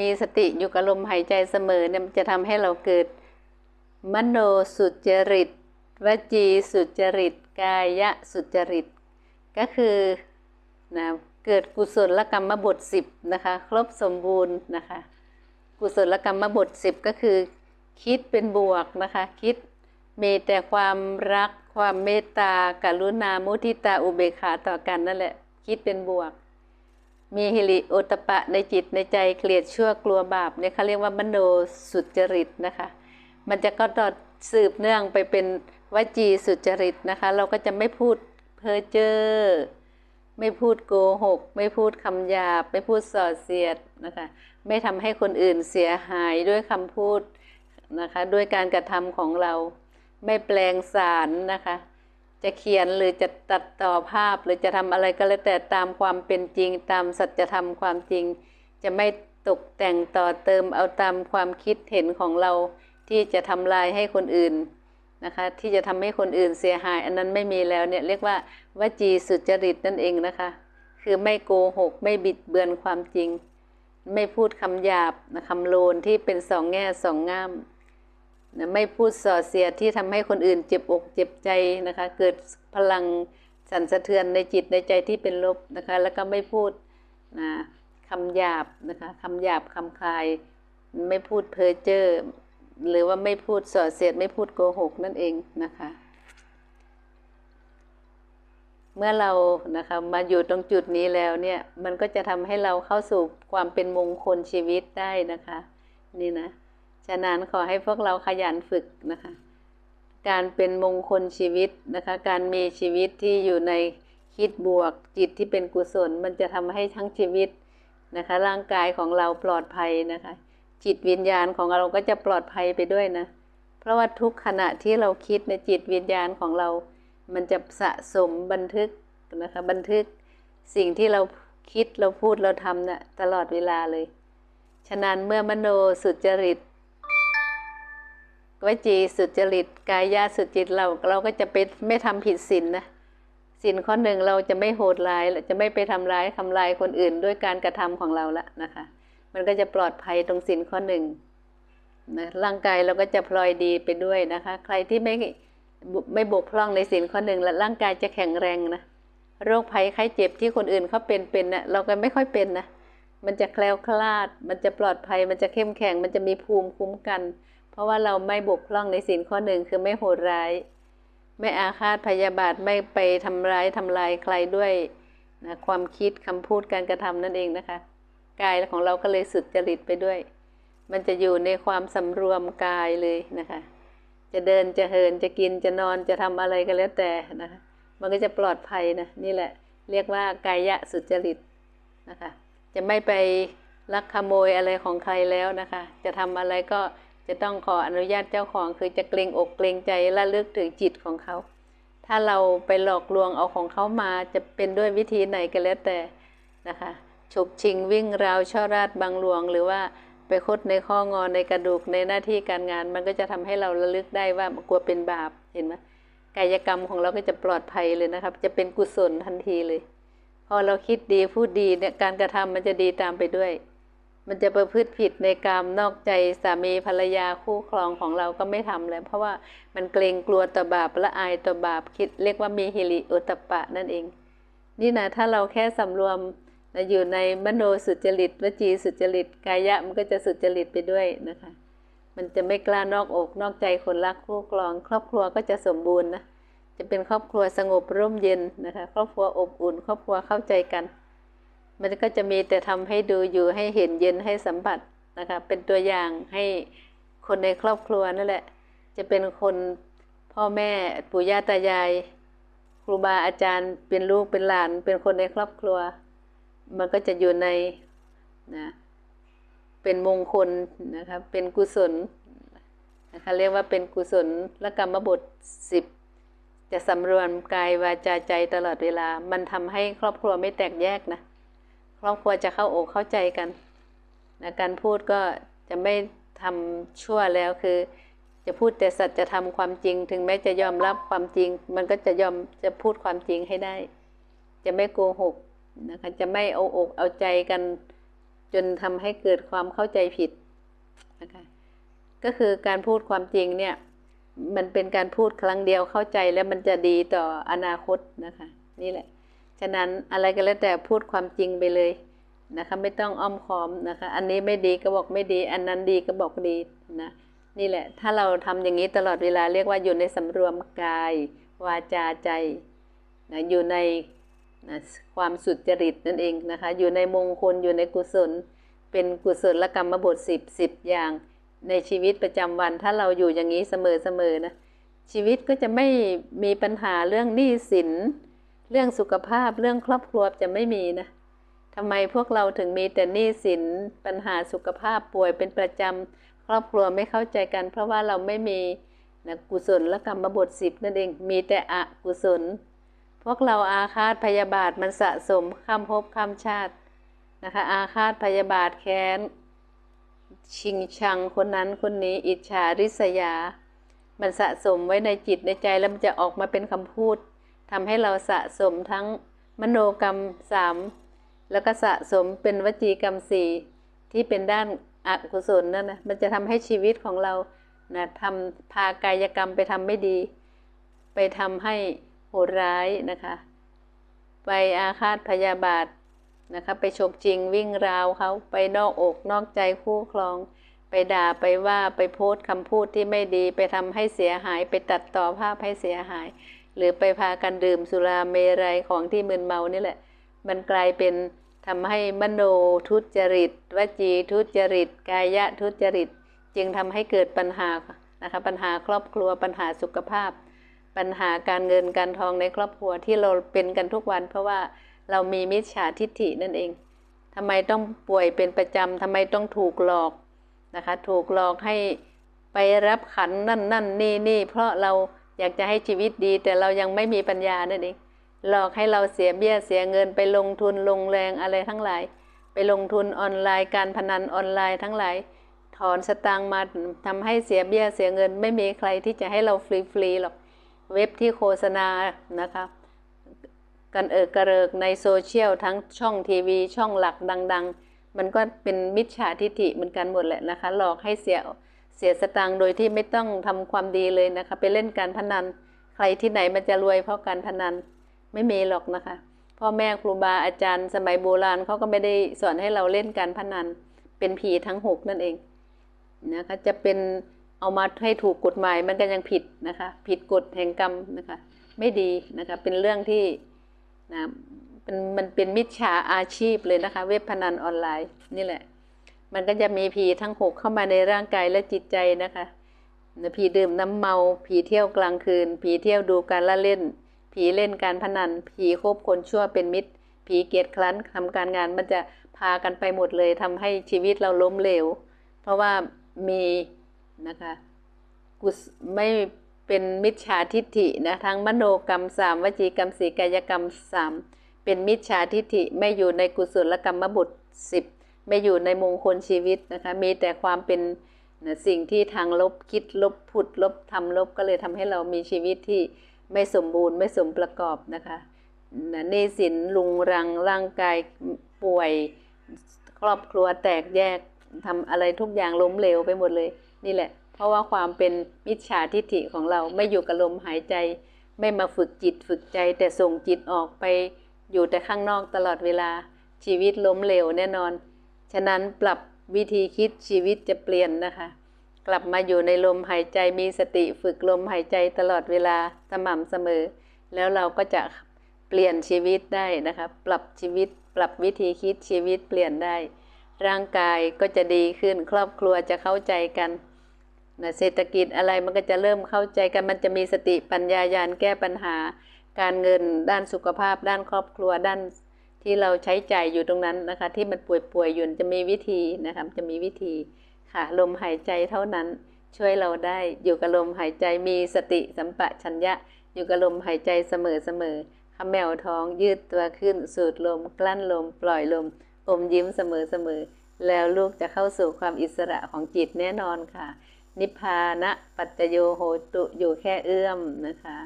มีสติอยู่กับลมหายใจเสมอเนี่ยมันจะทำให้เราเกิด มโนสุจริต วจีสุจริต กายะสุจริต ก็คือนะเกิดกุศลกรรมบทสิบนะคะครบสมบูรณ์นะคะ กุศลกรรมบทสิบก็คือ คิดเป็นบวกนะคะ คิดมีแต่ความรักความเมตตากรุณามุทิตาอุเบกขาต่อกันนั่นแหละ คิดเป็นบวก มีฮิริโอตปะในจิตในใจเกลียดชั่วกลัวบาปเนี่ยเขาเรียกว่ามโนสุจริตนะคะ มันจะก็ต่อสืบเนื่องไปเป็นวจีสุจริตนะคะ เราก็จะไม่พูดเพ้อเจ้อไม่พูดโกหก ไม่พูดคำหยาบ ไม่พูดส่อเสียดนะคะ ไม่ทำให้คนอื่นเสียหายด้วยคำพูดนะคะ ด้วยการกระทำของเรา ไม่แปลงสารนะคะ จะเขียนหรือจะตัดต่อภาพหรือจะทำอะไรก็แล้วแต่ตามความเป็นจริง ตามสัจธรรมความจริง จะไม่ตกแต่งต่อเติมเอาตามความคิดเห็นของเราที่จะทำลายให้คนอื่นนะคะที่จะทำให้คนอื่นเสียหาย อันนั้นไม่มีแล้วเนี่ยเรียกว่าวจีสุจริตนั่นเองนะคะ คือไม่โกหก ไม่บิดเบือนความจริง ไม่พูดคำหยาบคำโลนที่เป็นสองแง่สองง่าม ไม่พูดส่อเสียดที่ทำให้คนอื่นเจ็บอกเจ็บใจนะคะ เกิดพลังสั่นสะเทือนในจิตในใจที่เป็นลบนะคะ แล้วก็ไม่พูดนะคำหยาบนะคะคำหยาบคำคาย ไม่พูดเพ้อเจ้อหรือว่าไม่พูดส่อเสียดไม่พูดโกหกนั่นเองนะคะ เมื่อเรานะคะมาอยู่ตรงจุดนี้แล้วเนี่ยมันก็จะทำให้เราเข้าสู่ความเป็นมงคลชีวิตได้นะคะ นี่นะ ฉะนั้นขอให้พวกเราขยันฝึกนะคะ การเป็นมงคลชีวิตนะคะ การมีชีวิตที่อยู่ในคิดบวกจิตที่เป็นกุศล มันจะทำให้ทั้งชีวิตนะคะ ร่างกายของเราปลอดภัยนะคะ จิตวิญญาณของเราก็จะปลอดภัยไปด้วยนะ เพราะว่าทุกขณะที่เราคิดในจิตวิญญาณของเรา มันจะสะสมบันทึกนะคะ บันทึกสิ่งที่เราคิดเราพูดเราทำนะ่ะตลอดเวลาเลย ฉะนั้นเมื่อมโนสุจริต วจีสุจริต กายาสุจริตเราเราก็จะไปไม่ทำผิดศีลนนะศีลข้อหนึ่งเราจะไม่โหดร้ายจะไม่ไปทำร้ายทำลายคนอื่นด้วยการกระทำของเราละนะคะ มันก็จะปลอดภัยตรงศีลข้อหนึ่งนะร่างกายเราก็จะพลอยดีไปด้วยนะคะ ใครที่ไม่ไม่บกพร่องในศีลข้อหนึ่งและร่างกายจะแข็งแรงนะโรคภัยไข้เจ็บที่คนอื่นเขาเป็นเป็นนะเราก็ไม่ค่อยเป็นนะมันจะแคล้วคลาด มันจะปลอดภัย มันจะเข้มแข็ง มันจะมีภูมิคุ้มกัน เพราะว่าเราไม่บกพร่องในศีลข้อหนึ่งคือไม่โหดร้าย ไม่อาฆาตพยาบาทไม่ไปทำร้ายทำลายใครด้วยนะความคิดคำพูดการกระทำนั่นเองนะคะ กายของเราก็เลยสุดจริตไปด้วย มันจะอยู่ในความสำรวมกายเลยนะคะ จะเดินจะเหินจะกินจะนอนจะทำอะไรก็แล้วแต่นะคะมันก็จะปลอดภัยนะนี่แหละ เรียกว่ากายะสุจริตนะคะ จะไม่ไปลักขโมยอะไรของใครแล้วนะคะ จะทำอะไรก็ จะต้องขออนุญาตเจ้าของคือจะเกรงอกเกรงใจและลึกถึงจิตของเขา ถ้าเราไปหลอกลวงเอาของเขามาจะเป็นด้วยวิธีไหนก็แล้วแต่นะคะฉกชิงวิ่งราวช่อราดบังหลวง หรือว่าไปคดในข้องอในกระดูกในหน้าที่การงาน มันก็จะทำให้เราระลึกได้ว่ากลัวเป็นบาปเห็นไหมกายกรรมของเราก็จะปลอดภัยเลยนะครับ จะเป็นกุศลทันทีเลย พอเราคิดดีพูดดีเนี่ยการกระทำมันจะดีตามไปด้วย มันจะประพฤติผิดในกรรมนอกใจสามีภรรยาคู่ครองของเราก็ไม่ทำเลยเพราะว่ามันเกรงกลัวต่อบาปละอายต่อบาปคิดเรียกว่ามีฮิริโอตปะนั่นเอง นี่นะถ้าเราแค่สำรวมนะอยู่ในมโนสุจริตวจีสุจริตกายะมันก็จะสุจริตไปด้วยนะคะ มันจะไม่กล้านอกอกนอกใจคนรักคู่ครอง ครอบครัวก็จะสมบูรณ์นะจะเป็นครอบครัวสงบร่มเย็นนะคะ ครอบครัวอบอุ่น ครอบครัวเข้าใจกัน มันก็จะมีแต่ทำให้ดูอยู่ให้เห็นเย็นให้สัมผัสนะคะเป็นตัวอย่างให้คนในครอบครัวนั่นแหละ จะเป็นคนพ่อแม่ปู่ย่าตายาย ครูบาอาจารย์เป็นลูกเป็นหลาน เป็นคนในครอบครัว มันก็จะอยู่ในนะเป็นมงคลนะคะเป็นกุศลนะคะเรียกว่าเป็นกุศลและกรรมบทสิบจะสำรวมกายวาจาใจตลอดเวลา มันทำให้ครอบครัวไม่แตกแยกนะ ครอบครัวจะเข้าอกเข้าใจกันนะการพูดก็จะไม่ทำชั่วแล้วคือ จะพูดแต่สัจจะทำความจริง ถึงแม้จะยอมรับความจริง มันก็จะยอมจะพูดความจริงให้ได้ จะไม่โกหกนะคะจะไม่เอาอกเอาใจกัน จนทำให้เกิดความเข้าใจผิดนะคะก็คือการพูดความจริงเนี่ยมันเป็นการพูดครั้งเดียวเข้าใจแล้วมันจะดีต่ออนาคตนะคะ นี่แหละ ฉะนั้นอะไรก็แล้วแต่พูดความจริงไปเลยนะคะ ไม่ต้องอ้อมค้อมนะคะ อันนี้ไม่ดีก็บอกไม่ดี อันนั้นดีก็บอกดีนะนี่แหละ ถ้าเราทำอย่างนี้ตลอดเวลาเรียกว่าอยู่ในสำรวมกาย วาจาใจนะอยู่ในนะความสุจริตนั่นเองนะคะ อยู่ในมงคลอยู่ในกุศล เป็นกุศลกรรมบทสิบสิบอย่างในชีวิตประจำวัน ถ้าเราอยู่อย่างนี้เสมอๆนะชีวิตก็จะไม่มีปัญหาเรื่องหนี้สิน เรื่องสุขภาพเรื่องครอบครัวจะไม่มีนะทำไมพวกเราถึงมีแต่หนี้สินปัญหาสุขภาพป่วยเป็นประจำครอบครัวไม่เข้าใจกัน เพราะว่าเราไม่มีนะกุศลและกรรมบทสิบนั่นเองมีแต่อกุศล พวกเราอาฆาตพยาบาทมันสะสมข้ามภพข้ามชาตินะคะ อาฆาตพยาบาทแค้น ชิงชังคนนั้นคนนี้อิจฉาริษยา มันสะสมไว้ในจิตในใจแล้วมันจะออกมาเป็นคำพูด ทำให้เราสะสมทั้งมโนกรรมสามแล้วก็สะสมเป็นวจีกรรมสี่ที่เป็นด้านอกุศลนั่นนะมันจะทำให้ชีวิตของเรานะทำพากายกรรมไปทำไม่ดี ไปทำให้โหดร้ายนะคะ ไปอาฆาตพยาบาทนะคะไปฉกจริงวิ่งราวเขาไปนอกอกนอกใจคู่ครอง ไปด่าไปว่าไปโพสต์คำพูดที่ไม่ดี ไปทำให้เสียหาย ไปตัดต่อภาพให้เสียหาย หรือไปพากันดื่มสุราเมรัยของที่มึนเมานี่แหละ มันกลายเป็นทำให้มโนทุจริตวจีทุจริต กายะทุจริต จึงทำให้เกิดปัญหานะคะปัญหาครอบครัวปัญหาสุขภาพ ปัญหาการเงินการทองในครอบครัวที่เราเป็นกันทุกวัน เพราะว่าเรามีมิจฉาทิฏฐินั่นเองทำไมต้องป่วยเป็นประจำทำไมต้องถูกหลอกนะคะ ถูกหลอกให้ไปรับขันนั่นนั่นนี่นี่เพราะเรา อยากจะให้ชีวิตดี แต่เรายังไม่มีปัญญานั่นเองหลอกให้เราเสียเบี้ยเสียเงินไปลงทุนลงแรงอะไรทั้งหลาย ไปลงทุนออนไลน์การพนันออนไลน์ทั้งหลาย ถอนสตางค์มาทำให้เสียเบี้ยเสียเงิน ไม่มีใครที่จะให้เราฟรีๆหรอกเว็บที่โฆษณานะคะกันเอิกกระเริกในโซเชียลทั้งช่องทีวีช่องหลักดัง ๆ มันก็เป็นมิจฉาทิฐิเหมือนกันหมดแหละนะคะ หลอกให้เสีย เสียสตางโดยที่ไม่ต้องทำความดีเลยนะคะ ไปเล่นการพนัน ใครที่ไหนมันจะรวยเพราะการพนันไม่มีหรอกนะคะ พ่อแม่ครูบาอาจารย์ สมัยโบราณเขาก็ไม่ได้สอนให้เราเล่นการพนัน เป็นผีทั้งหกนั่นเองนะคะจะเป็นเอามาให้ถูกกฎหมายมันก็ยังผิดนะคะ ผิดกฎแห่งกรรมนะคะ ไม่ดีนะคะ เป็นเรื่องที่นะเป็นมันเป็นมิจฉาอาชีพเลยนะคะ เว็บพนันออนไลน์นี่แหละ มันก็จะมีผีทั้งหกเข้ามาในร่างกายและจิตใจนะคะผีดื่มน้ำเมา ผีเที่ยวกลางคืน ผีเที่ยวดูการละเล่น ผีเล่นการพนัน ผีคบคนชั่วเป็นมิตร ผีเกียจครั้นทำการงานมันจะพากันไปหมดเลยทำให้ชีวิตเราล้มเหลว เพราะว่ามีนะคะกุศไม่เป็นมิจฉาทิฏฐินะทั้งมโนกรรมสามวจีกรรมสีกายกรรมสามเป็นมิจฉาทิฏฐิไม่อยู่ในกุศลกรรมบุตรสิบ ไม่อยู่ในมงคลชีวิตนะคะ มีแต่ความเป็นนะสิ่งที่ทางลบคิดลบพูดลบทำลบก็เลยทำให้เรามีชีวิตที่ไม่สมบูรณ์ไม่สมประกอบนะคะนะนี้สินลุงรังร่างกายป่วย ครอบครัวแตกแยกทำอะไรทุกอย่างล้มเหลวไปหมดเลย นี่แหละ เพราะว่าความเป็นมิจฉาทิฏฐิของเราไม่อยู่กับลมหายใจ ไม่มาฝึกจิตฝึกใจ แต่ส่งจิตออกไปอยู่แต่ข้างนอกตลอดเวลาชีวิตล้มเหลวแน่นอน ฉะนั้นปรับวิธีคิดชีวิตจะเปลี่ยนนะคะ กลับมาอยู่ในลมหายใจมีสติฝึกลมหายใจตลอดเวลาสม่ำเสมอ แล้วเราก็จะเปลี่ยนชีวิตได้นะคะ ปรับชีวิต ปรับวิธีคิดชีวิตเปลี่ยนได้ ร่างกายก็จะดีขึ้นครอบครัวจะเข้าใจกันนะเศรษฐกิจอะไรมันก็จะเริ่มเข้าใจกันมันจะมีสติปัญญายาณแก้ปัญหา การเงินด้านสุขภาพ ด้านครอบครัวด้าน ที่เราใช้ใจอยู่ตรงนั้นนะคะ ที่มันป่วยๆอยู่จะมีวิธีนะคะจะมีวิธีค่ะ ลมหายใจเท่านั้นช่วยเราได้อยู่กับลมหายใจมีสติสัมปชัญญะ อยู่กับลมหายใจเสมอๆขมแมวท้องยืดตัวขึ้นสูดลม กลั้นลม ปล่อยลม อมยิ้มเสมอๆแล้วลูกจะเข้าสู่ความอิสระของจิตแน่นอนค่ะ นิพพานะปัจจโยโหตุอยู่แค่เอื้อมนะคะ